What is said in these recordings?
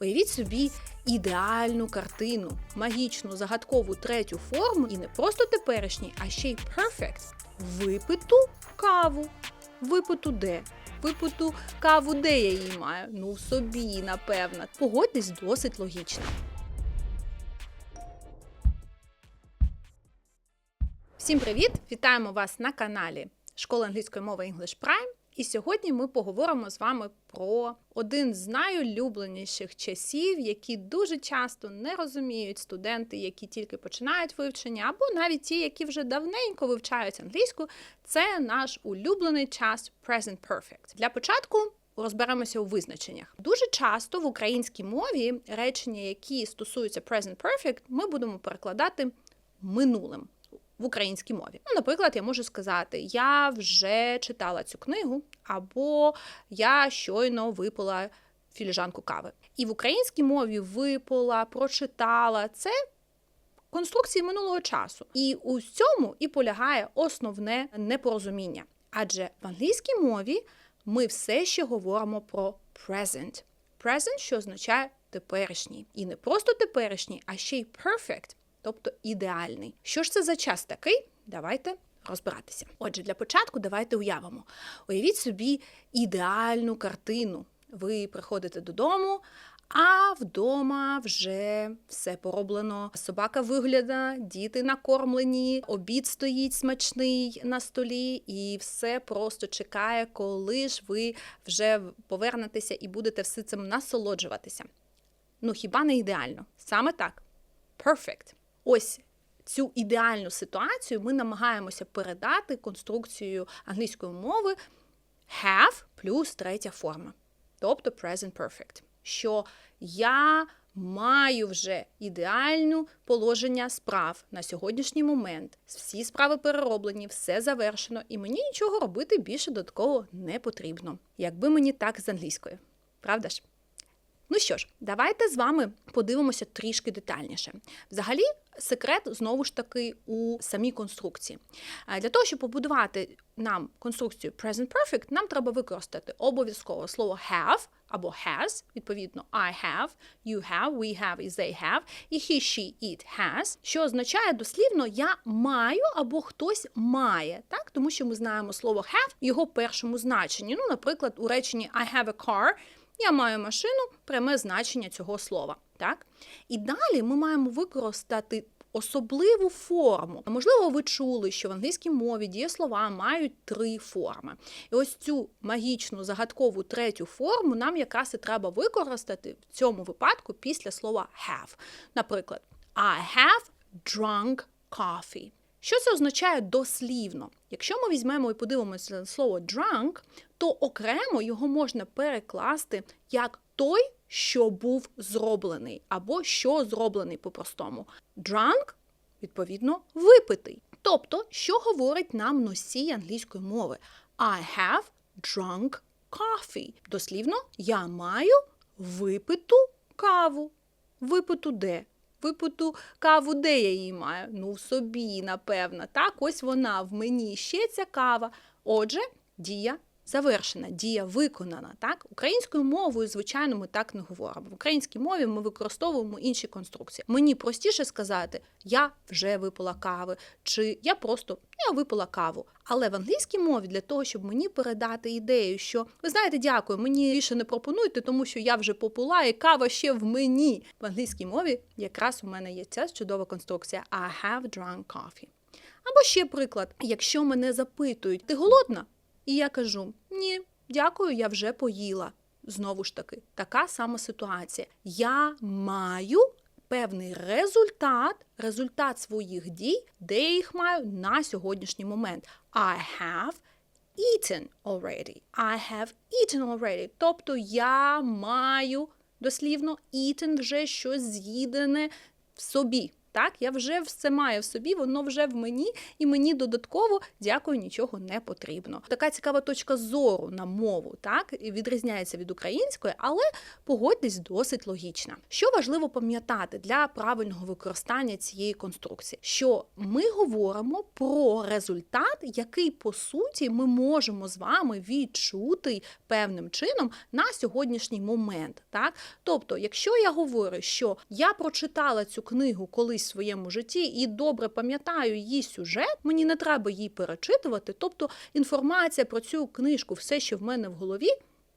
Уявіть собі ідеальну картину, магічну загадкову третю форму і не просто теперішній, а ще й perfect. Випиту каву. Випиту де? Випиту каву, де я її маю? Ну, в собі, напевно. Погодьтесь, досить логічно. Всім привіт! Вітаємо вас на каналі Школи англійської мови English Prime. І сьогодні ми поговоримо з вами про один з найулюбленіших часів, які дуже часто не розуміють студенти, які тільки починають вивчення, або навіть ті, які вже давненько вивчають англійську. Це наш улюблений час Present Perfect. Для початку. Розберемося у визначеннях. Дуже часто в українській мові речення, які стосуються present perfect, ми будемо перекладати минулим в українській мові. Ну, наприклад, я можу сказати: я вже читала цю книгу, або я щойно випила філіжанку кави. І в українській мові випила, прочитала це. Конструкції минулого часу. І у цьому і полягає основне непорозуміння. Адже в англійській мові ми все ще говоримо про present. Present, що означає теперішній. І не просто теперішній, а ще й perfect, тобто ідеальний. Що ж це за час такий? Давайте розбиратися. Отже, для початку давайте уявимо. Уявіть собі ідеальну картину. Ви приходите додому, а вдома вже все пороблено. Собака вигляда, діти накормлені, обід стоїть смачний на столі, і все просто чекає, коли ж ви вже повернетеся і будете все цим насолоджуватися. Ну хіба не ідеально? Саме так. Perfect. Ось цю ідеальну ситуацію ми намагаємося передати конструкцією англійської мови have плюс третя форма, тобто present perfect. Що я маю вже ідеальне положення справ на сьогоднішній момент. Всі справи перероблені, все завершено, і мені нічого робити більше додатково не потрібно. Якби мені так з англійською, правда ж? Ну що ж, давайте з вами подивимося трішки детальніше. Взагалі, секрет знову ж таки у самій конструкції. Для того, щоб побудувати нам конструкцію Present Perfect, нам треба використати обов'язково слово have або has, відповідно, I have, you have, we have і they have, і he, she, it has, що означає дослівно я маю або хтось має, так? тому що ми знаємо слово have в його першому значенні. Ну, наприклад, у реченні I have a car. Я маю машину, пряме значення цього слова. Так? І далі ми маємо використати особливу форму. Можливо, ви чули, що в англійській мові дієслова мають три форми. І ось цю магічну загадкову третю форму нам якраз і треба використати в цьому випадку після слова have. Наприклад, I have drunk coffee. Що це означає дослівно? Якщо ми візьмемо і подивимося на слово drunk, то окремо його можна перекласти як той, що був зроблений, або що зроблений по-простому. Drunk, відповідно, випитий. Тобто, що говорить нам носій англійської мови? I have drunk coffee. Дослівно, я маю випиту каву. Випиту де? Випиту каву, де я її маю? Ну, в собі, напевно. Так, ось вона в мені ще ця кава. Отже, дія завершена, дія виконана. Так? Українською мовою, звичайно, ми так не говоримо. В українській мові ми використовуємо інші конструкції. Мені простіше сказати, я вже випила кави, чи я просто я випила каву. Але в англійській мові для того, щоб мені передати ідею, що ви знаєте, дякую, мені більше не пропонуйте, тому що я вже попила і кава ще в мені. В англійській мові якраз у мене є ця чудова конструкція I have drunk coffee. Або ще приклад, якщо мене запитують, ти голодна? І я кажу: ні, дякую, я вже поїла. Знову ж таки, така сама ситуація. Я маю певний результат, результат своїх дій, де я їх маю на сьогоднішній момент. I have eaten already. I have eaten already. Тобто я маю дослівно eaten вже щось з'їдене в собі. Так, я вже все маю в собі, воно вже в мені, і мені додатково дякую, нічого не потрібно. Така цікава точка зору на мову, так відрізняється від української, але погодьтесь досить логічна. Що важливо пам'ятати для правильного використання цієї конструкції, що ми говоримо про результат, який по суті ми можемо з вами відчути певним чином на сьогоднішній момент. Так, тобто, якщо я говорю, що я прочитала цю книгу колись своєму житті і добре пам'ятаю її сюжет, мені не треба її перечитувати. Тобто інформація про цю книжку, все, що в мене в голові,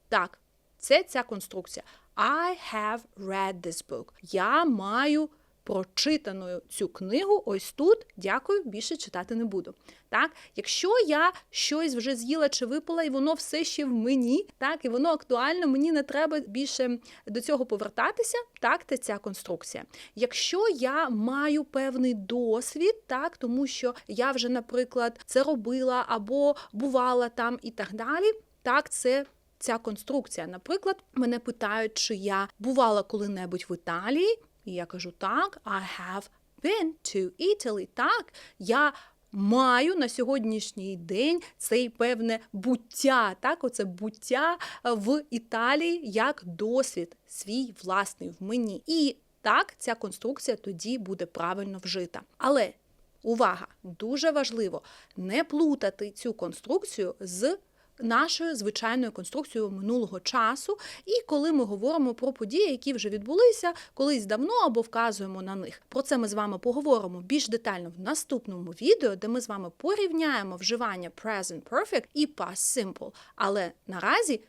так, це ця конструкція. I have read this book. Я маю прочитаною цю книгу ось тут. Дякую, більше читати не буду. Так, якщо я щось вже з'їла чи випила, і воно все ще в мені, так і воно актуально, мені не треба більше до цього повертатися. Так, це ця конструкція. Якщо я маю певний досвід, так тому що я вже, наприклад, це робила або бувала там і так далі. Так, це ця конструкція. Наприклад, мене питають, чи я бувала коли-небудь в Італії, і я кажу так, I have been to Italy. Так, я маю на сьогоднішній день цей певне буття, так, оце буття в Італії як досвід свій власний в мені. І так, ця конструкція тоді буде правильно вжита. Але увага! Дуже важливо не плутати цю конструкцію з нашою звичайною конструкцією минулого часу, і коли ми говоримо про події, які вже відбулися колись давно або вказуємо на них. Про це ми з вами поговоримо більш детально в наступному відео, де ми з вами порівняємо вживання present perfect і past simple. Але наразі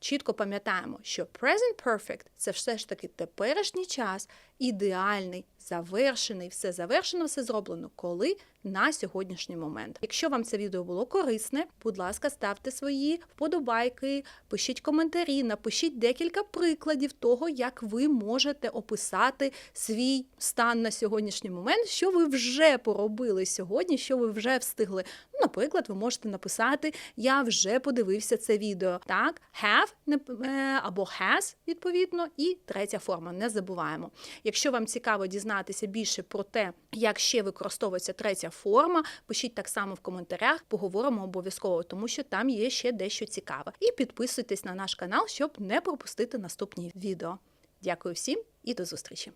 чітко пам'ятаємо, що present perfect – це все ж таки теперішній час, ідеальний, завершений, все завершено, все зроблено, коли на сьогоднішній момент. Якщо вам це відео було корисне, будь ласка, ставте свої вподобайки, пишіть коментарі, напишіть декілька прикладів того, як ви можете описати свій стан на сьогоднішній момент, що ви вже поробили сьогодні, що ви вже встигли. Ну, Наприклад, ви можете написати Я вже подивився це відео. Так, have е, або has, відповідно, і третя форма. Не забуваємо. Якщо вам цікаво дізнатися більше про те, як ще використовується третя форма, пишіть так само в коментарях, поговоримо обов'язково, тому що там є ще дещо цікаве. І підписуйтесь на наш канал, щоб не пропустити наступні відео. Дякую всім і до зустрічі!